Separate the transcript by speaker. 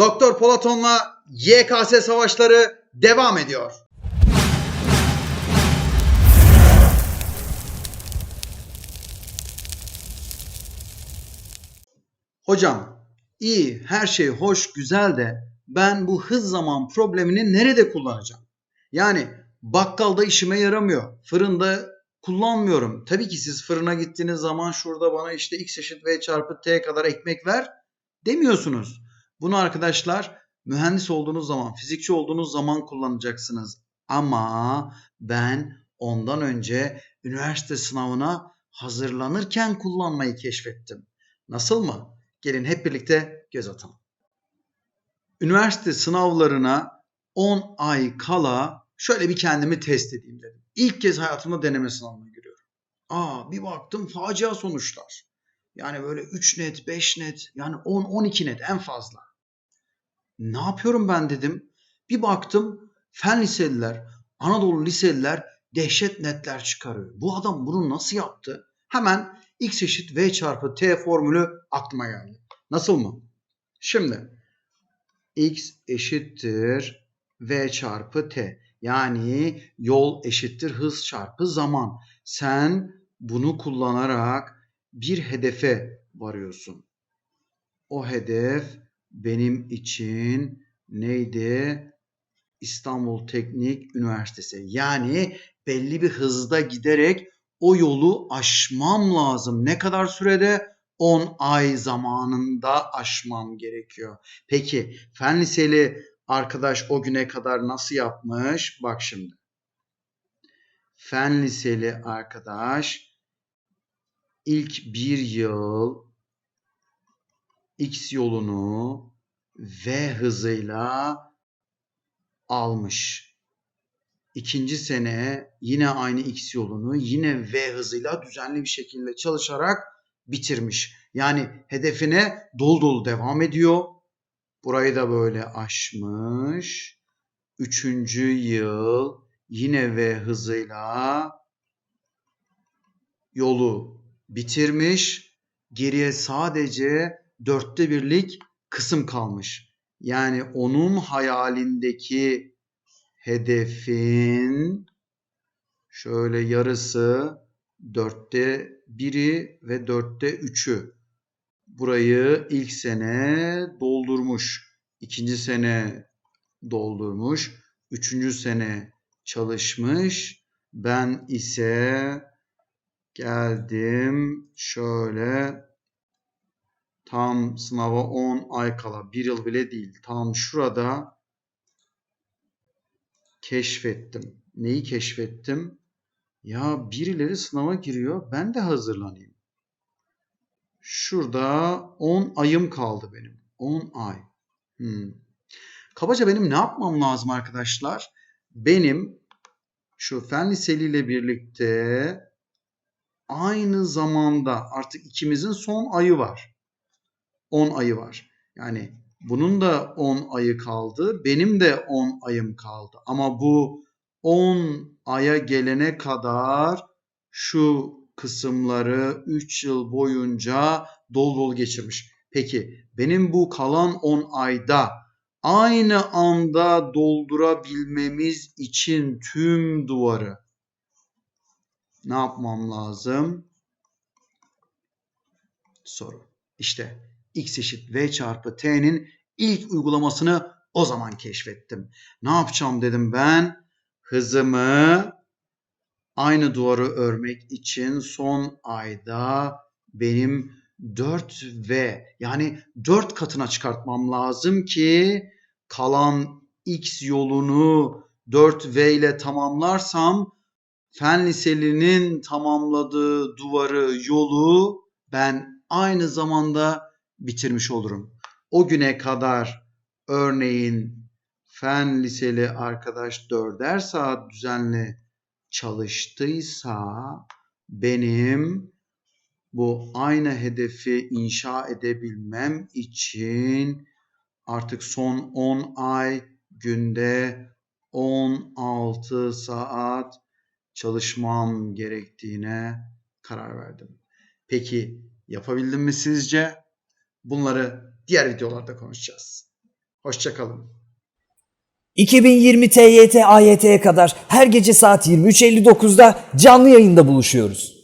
Speaker 1: Doktor Polaton'la YKS savaşları devam ediyor. Hocam, iyi, her şey hoş, güzel de ben bu hız zaman problemini nerede kullanacağım? Yani bakkalda işime yaramıyor. Fırında kullanmıyorum. Tabii ki siz fırına gittiğiniz zaman şurada bana işte x eşit v çarpı t kadar ekmek ver demiyorsunuz. Bunu arkadaşlar mühendis olduğunuz zaman, fizikçi olduğunuz zaman kullanacaksınız. Ama ben ondan önce üniversite sınavına hazırlanırken kullanmayı keşfettim. Nasıl mı? Gelin hep birlikte göz atalım. Üniversite sınavlarına 10 ay kala şöyle bir kendimi test edeyim dedim. İlk kez hayatımda deneme sınavına giriyorum. Aa bir baktım facia sonuçlar. Yani böyle 3 net, 5 net, yani 10, 12 net en fazla. Ne yapıyorum ben dedim. Bir baktım fen liseliler, Anadolu liseliler dehşet netler çıkarıyor. Bu adam bunu nasıl yaptı? Hemen x eşit v çarpı t formülü aklıma geldi. Nasıl mı? Şimdi x eşittir v çarpı t. Yani yol eşittir hız çarpı zaman. Sen bunu kullanarak bir hedefe varıyorsun. O hedef benim için neydi? İstanbul Teknik Üniversitesi. Yani belli bir hızda giderek o yolu aşmam lazım. Ne kadar sürede? 10 ay zamanında aşmam gerekiyor. Peki fen liseli arkadaş o güne kadar nasıl yapmış? Bak şimdi. Fen liseli arkadaş ilk bir yıl x yolunu v hızıyla almış. İkinci sene yine aynı x yolunu yine v hızıyla düzenli bir şekilde çalışarak bitirmiş. Yani hedefine dolu dolu devam ediyor. Burayı da böyle aşmış. Üçüncü yıl yine v hızıyla yolu bitirmiş. Geriye sadece dörtte birlik kısım kalmış. Yani onun hayalindeki hedefin şöyle yarısı dörtte biri ve dörtte üçü. Burayı ilk sene doldurmuş. ikinci sene doldurmuş. Üçüncü sene çalışmış. Ben ise geldim şöyle tam sınava 10 ay kala bir yıl bile değil. Tam şurada keşfettim. Neyi keşfettim? Ya birileri sınava giriyor. Ben de hazırlanayım. Şurada 10 ayım kaldı benim. 10 ay. Hmm. Kabaca benim ne yapmam lazım arkadaşlar? Benim şu fen liseliyle birlikte aynı zamanda artık ikimizin son ayı var. 10 ayı var. Yani bunun da 10 ayı kaldı. Benim de 10 ayım kaldı. Ama bu 10 aya gelene kadar şu kısımları 3 yıl boyunca dolu dolu geçirmiş. Peki benim bu kalan 10 ayda aynı anda doldurabilmemiz için tüm duvarı ne yapmam lazım? Soru. İşte x eşit v çarpı t'nin ilk uygulamasını o zaman keşfettim. Ne yapacağım dedim ben? Hızımı aynı duvarı örmek için son ayda benim 4V yani 4 katına çıkartmam lazım ki kalan X yolunu 4V ile tamamlarsam fen liselinin tamamladığı duvarı yolu ben aynı zamanda bitirmiş olurum. O güne kadar örneğin fen liseli arkadaş 4'er saat düzenli çalıştıysa benim bu aynı hedefi inşa edebilmem için artık son 10 ay günde 16 saat çalışmam gerektiğine karar verdim. Peki yapabildim mi sizce? Bunları diğer videolarda konuşacağız. Hoşçakalın.
Speaker 2: 2020 TYT AYT'ye kadar her gece saat 23.59'da canlı yayında buluşuyoruz.